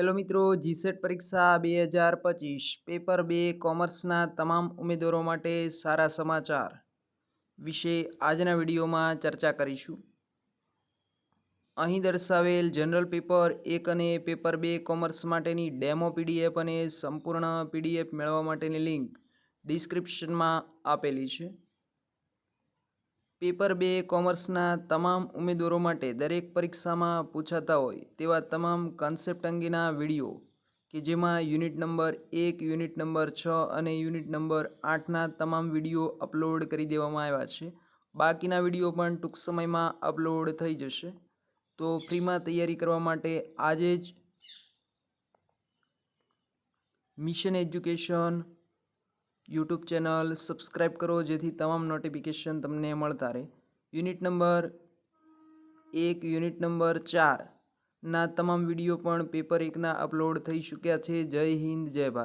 Hello મિત્રો GSET પરીક્ષા બે હજાર પચીસ, પેપર બે, કોમર્સના તમામ ઉમેદવારો માટે સારા સમાચાર વિશે આજના વિડીયોમાં ચર્ચા કરીશું. અહીં દર્શાવેલ જનરલ પેપર એક અને પેપર બે કોમર્સ માટેની ડેમો પીડીએફ અને સંપૂર્ણ પીડીએફ મેળવવા માટેની લિંક ડિસ્ક્રિપ્શનમાં આપેલી છે. પેપર બે કોમર્સના તમામ ઉમેદવારો માટે દરેક પરીક્ષામાં પૂછાતા હોય તેવા તમામ કન્સેપ્ટ અંગેના વીડિયો કે જેમાં યુનિટ નંબર એક યુનિટ નંબર છ અને યુનિટ નંબર આઠના તમામ વીડિયો અપલોડ કરી દેવામાં આવ્યા છે. બાકીના વીડિયો પણ ટૂંક સમયમાં અપલોડ થઈ જશે. તો ફ્રીમાં તૈયારી કરવા માટે આજે જ mission education YouTube channel subscribe કરો, જેથી તમામ નોટિફિકેશન તમને મળતા રહે. યુનિટ નંબર એક, યુનિટ નંબર ચારના તમામ વીડિયો પણ પેપર એકના અપલોડ થઈ ચૂક્યા છે. જય હિન્દ, જય ભારત.